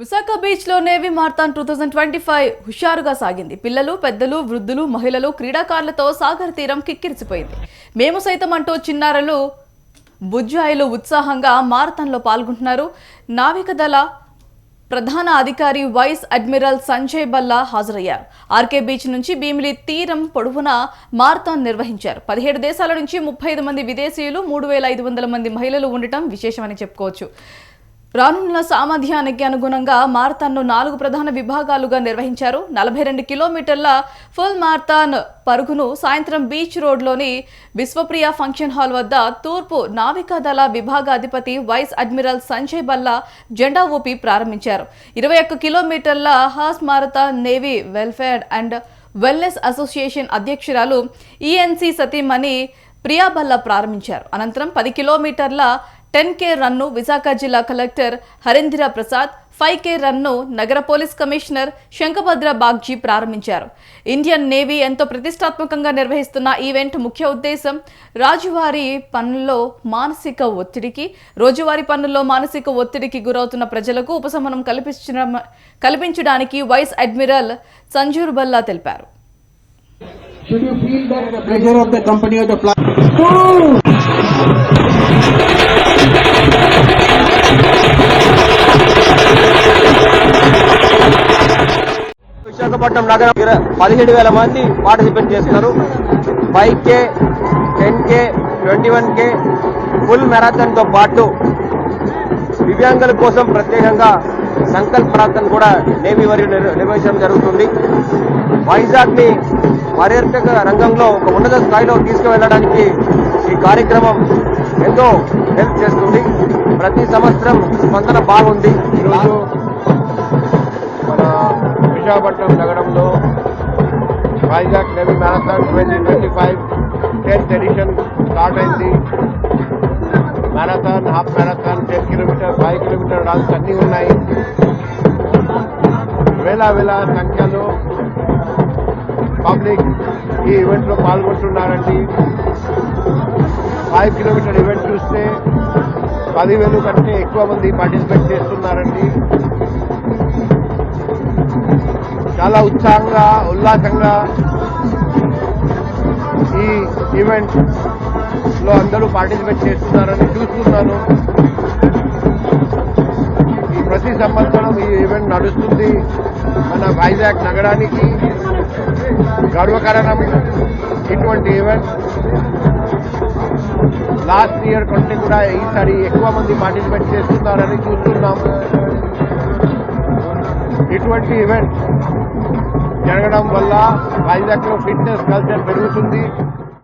విశాఖ బీచ్లో navy marathon two thousand twenty five హుషారుగా సాగింది. పిల్లలు పెద్దలు వృద్ధులు మహిళలు క్రీడాకారులతో సాగర్ తీరం కిక్కిరిసిపోయింది. మేము సైతం అంటూ చిన్నారులు బుజ్జాయిలు ఉత్సాహంగా మారథాన్లో పాల్గొంటున్నారు. నావికదళ ప్రధాన అధికారి వైస్ అడ్మిరల్ సంజయ్ బల్లా హాజరయ్యారు. ఆర్కే బీచ్ నుంచి భీమిలి తీరం పొడవునా మారథాన్ నిర్వహించారు. పదిహేడు దేశాల నుంచి ముప్పై ఐదు మంది విదేశీయులు మూడు వేల ఐదు వందల మంది మహిళలు ఉండటం విశేషమని చెప్పుకోవచ్చు. రానున్న సామర్థ్యానికి అనుగుణంగా మారథాన్ను నాలుగు ప్రధాన విభాగాలుగా నిర్వహించారు. నలభై రెండు కిలోమీటర్ల ఫుల్ మారథాన్ పరుగును సాయంత్రం బీచ్ రోడ్లోని విశ్వప్రియ ఫంక్షన్ హాల్ వద్ద తూర్పు నావికాదళ విభాగాధిపతి వైస్ అడ్మిరల్ సంజయ్ బల్లా జెండా ఊపి ప్రారంభించారు. ఇరవై ఒక్క కిలోమీటర్ల half marathon navy welfare and wellness association అధ్యక్షురాలు ఈఎన్సీ సతీమణి ప్రియాబల్లా ప్రారంభించారు. అనంతరం పది కిలోమీటర్ల టెన్ కే రన్ను విశాఖ జిల్లా collector Harendra Prasad five K run నగర పోలీస్ కమిషనర్ శంఖభద్ర బాగ్జీ ప్రారంభించారు ఇండియన్ నేవీ ఎంతో ప్రతిష్టాత్మకంగా నిర్వహిస్తున్న ఈవెంట్ ముఖ్య ఉద్దేశం రాజువారీ పనుల్లో మానసిక ఒత్తిడికి రోజువారీ పనుల్లో మానసిక ఒత్తిడికి గురవుతున్న ప్రజలకు ఉపశమనం కల్పించడం కల్పించడానికి వైస్ అడ్మిరల్ సంజూర్ బల్లా తెలిపారు Should you feel that the pressure of the company or the plant? Visakhapatnam నగరం పదిహేడు వేల మంది పార్టిసిపేట్ చేస్తున్నారు. Five K ten K twenty one K full మ్యారథాన్తో పాటు దివ్యాంగుల కోసం ప్రత్యేకంగా సంకల్ప్ ప్రార్థన కూడా నేవీ వారి నిర్వహించడం జరుగుతుంది. వైజాగ్ని పర్యాటక రంగంలో ఒక ఉన్నత స్థాయిలో తీసుకువెళ్ళడానికి ఈ కార్యక్రమం ఎంతో హెల్ప్ చేస్తుంది. ప్రతి సంవత్సరం స్పందన బాగుంది. ఈరోజు విశాఖపట్నం నగరంలో Vizag navy marathon twenty twenty five tenth edition start అయింది. Marathon half marathon ten kilometre five kilometre Rolls అన్నీ ఉన్నాయి. వేల వేల సంఖ్యలో పబ్లిక్ ఈ ఈవెంట్లో పాల్గొంటున్నారండి. ఫైవ్ కిలోమీటర్ ఈవెంట్ చూస్తే పదివేలు కంటే ఎక్కువ మంది పార్టిసిపేట్ చేస్తున్నారండి. చాలా ఉత్సాహంగా ఉల్లాసంగా ఈ ఈవెంట్లో అందరూ పార్టిసిపేట్ చేస్తున్నారని చూస్తున్నాను ఈ ప్రతి సంవత్సరం ఈ ఈవెంట్ నడుస్తుంది. మన వైజాగ్ నగరానికి గర్వకారణం ఇటువంటి ఈవెంట్ లాస్ట్ ఇయర్ కంటే కూడా ఈసారి ఎక్కువ మంది పార్టిసిపేట్ చేస్తున్నారని చూస్తున్నాము. ఇటువంటి ఈవెంట్ జరగడం వల్ల వైజాగ్లో ఫిట్నెస్ కల్చర్ పెరుగుతుంది